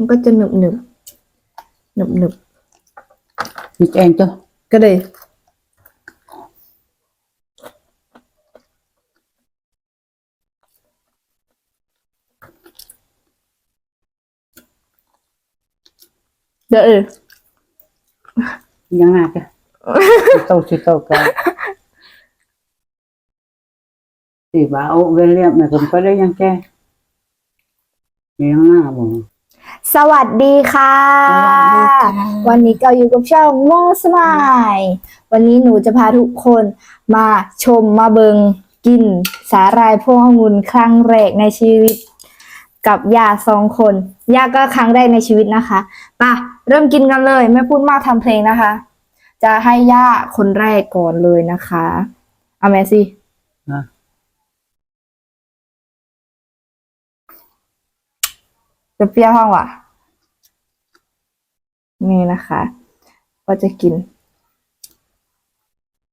มันก็จะหนึบหนึบหนึบหนึบ Thịt em cho ก็เลยเดี๋ยวเออ Nhắn nào cho Chị tô chị tô cả Thì bảo về liệm mày cũng có đấy nhắn che Nhắn nào bảo สวัสดีค่ะ สวัสดีค่ะ วันนี้ก็อยู่กับช่องโมสมายวันนี้หนูจะพาทุกคนมาชมมาเบิงกินสาหร่ายพวงองุ่นครั้งแรกในชีวิต กับยาสองคนยาก็ครั้งแรกในชีวิตนะคะไป่ะเริ่มกินกันเลย ไม่พูดมากทำเพลงนะคะ จะให้ย่าคนแรกก่อนเลยนะคะเอาแมซี่ จะเปรี้ยวห้องว่ะ นี่นะคะก็จะกิน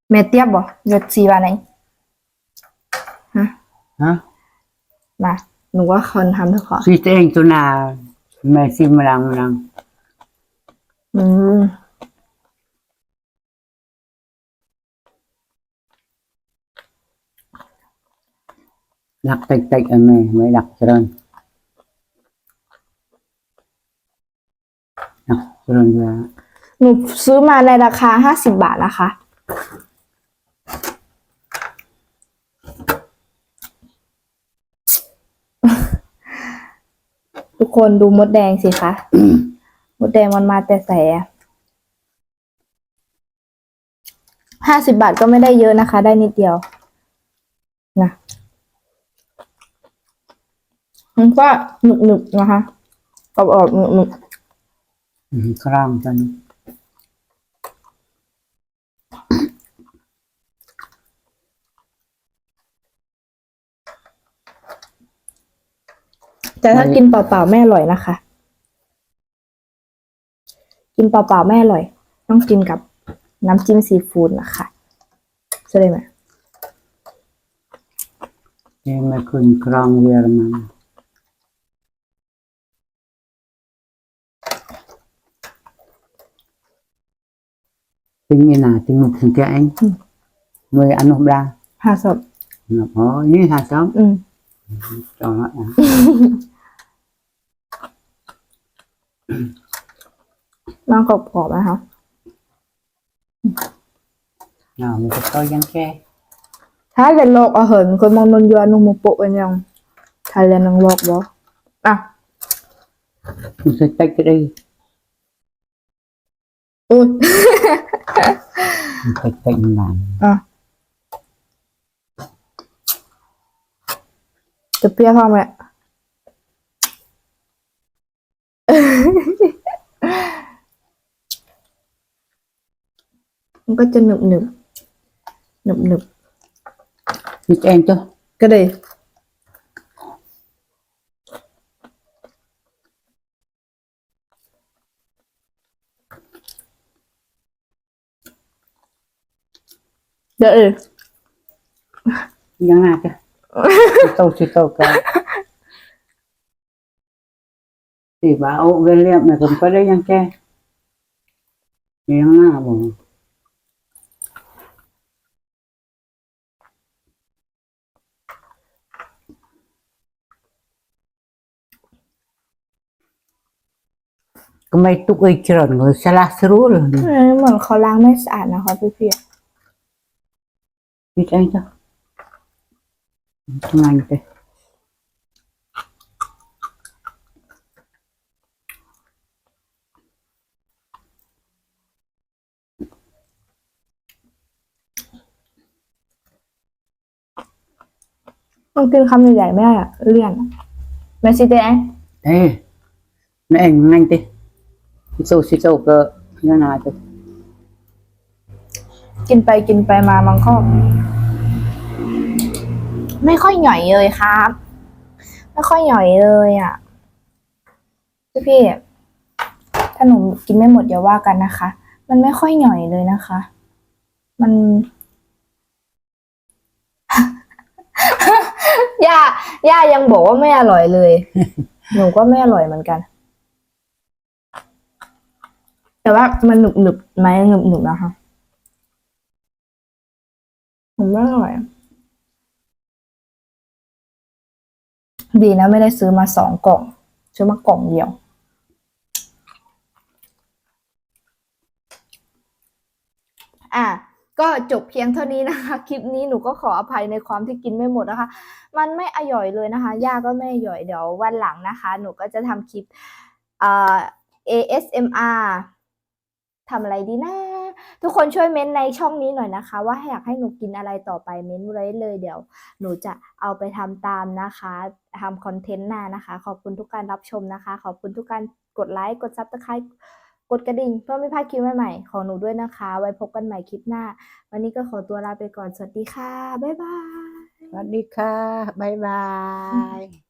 เมเตียบบ่หยดสีว่าไหนฮะ Hả? มาหนูว่าคนทำเถอะขอ Thịt em chỗ nào Mày xin mà làm mà làm อืม Đặt tịch tịch ở mày Mày đặt cho đơn Đặt cho đơn ra ห นูซื้อมาในราคาห้าสิบบาทนะคะ ทุกคนดูมดแดงสิคะมดแดงมันมาแต่แสห้าสิบบาทก็ไม่ได้เยอะนะคะ ได้นิดเดียวนะมันก็หนึบๆนะคะกรอบออบๆหนึบ หนึบ Ừ, Crown cho nó แต่ถ้ากินเปล่าๆไม่อร่อยนะคะ กินเปล่าๆไม่อร่อย ต้องกินกับน้ำจิ้มซีฟู้ดนะคะใช่ไหม Thì mày khuyên Crown về mà Tính như nào tính một thằng kia anh Ừ. Người ăn hôm ra ห้าศพ Ồ, như hạt sống อืม cho nó ăn น้องกรอบๆนะคะ nào mình có tôi dân che ถ้าเรียนโลกอาเหินคนมองนนยวนนมโปะเป็นยังไทยเรียนนังโลกบ่อะ mình sẽ tách cái đây อุ้ย mình tách tách mình làm อะจะเปรี้ยวพอไหมมันก็จะหนึบหนึบหนึบหนึบ thịt em cho ก็เลยเดี๋ยวเออ dân nào cho chị tô chị tô cả thì bảo về liệm mày cũng có đấy dân che dân nào bảo ก็ไม่ตุกไอ้จรนก็สละสรู้เลยเอ อเหมือนเขาล้างไม่สะอาดนะคะพี่พี่พี่ใจจ้ะทำไงไปต้องกินคำใหญ่ๆไม่ได้อะเลี่ยนแมสซี่เตงเอ้นี่เองไงติสิโซสิโซก็ยังไงไปกินไปกินไปมามันก็ ไม่ค่อยหน่อยเลยครับ ไม่ค่อยหน่อยเลยอะ พี่พี่ถ้าหนูกินไม่หมดอย่าว่ากันนะคะ มันไม่ค่อยหน่อยเลยนะคะ มัน ย่า ย่ายังบอกว่าไม่อร่อยเลย หนูก็ไม่อร่อยเหมือนกัน แต่ว่ามันหนุบหนุบไหมหนุบหนุบนะคะผมว่าอร่อย ดีนะไม่ได้ซื้อมาสองกล่อง ซื้อมากล่องเดียว อะก็จบเพียงเท่านี้นะคะ คลิปนี้หนูก็ขออภัยในความที่กินไม่หมดนะคะ มันไม่อร่อยเลยนะคะ ย่าก็ไม่อร่อยเดี๋ยววันหลังนะคะ หนูก็จะทำคลิปเอ่า ASMR ทำอะไรดีนะ ทุกคนช่วยเม้นต์ในช่องนี้หน่อยนะคะ ว่าอยากให้หนูกินอะไรต่อไปเม้นต์ไว้เลยเดี๋ยว หนูจะเอาไปทำตามนะคะทำคอนเทนต์หน้านะคะ ขอบคุณทุกการรับชมนะคะ ขอบคุณทุกการกดไลค์กดซับสไครต์กดกระดิ่งเพื่อไม่พลาดคลิปใหม่ๆของหนูด้วยนะคะ ไว้พบกันใหม่คลิปหน้า วันนี้ก็ขอตัวลาไปก่อนสวัสดีค่ะบ๊ายบายสวัสดีค่ะบ๊ายบาย